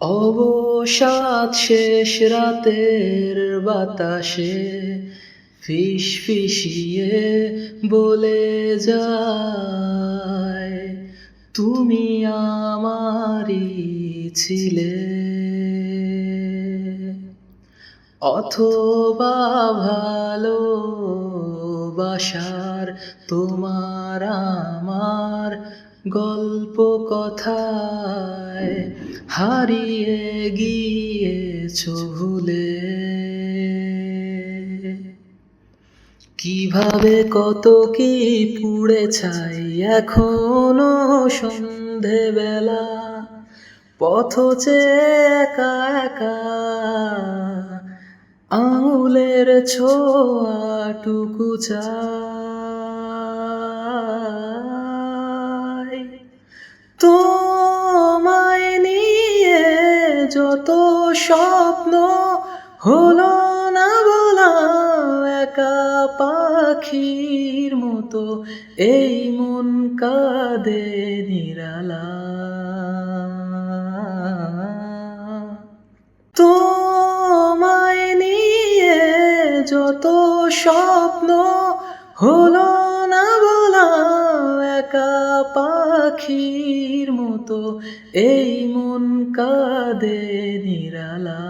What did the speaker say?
অবসাদ শেষ রাতের বাতাসে ফিস ফিসিয়ে বলে যায় তুমি আমারই ছিলে। অথবা ভালোবাসার তোমার আমার গল্প কথায় হারিয়ে গিয়েছ ভুলে। কীভাবে কত কি পুড়ে ছাই এখনও সন্ধেবেলা, পথ একা একা আঙুলের ছোঁয়াটুকু চাই। তোমায় নিয়ে যত স্বপ্ন হলো না বলা একা পাখির মতো, এই মন কাঁদে নিরালা। তোমায় নিয়ে যত স্বপ্ন হলো না বলা একা পাখির মতো এই মন কাঁদে নিরালা।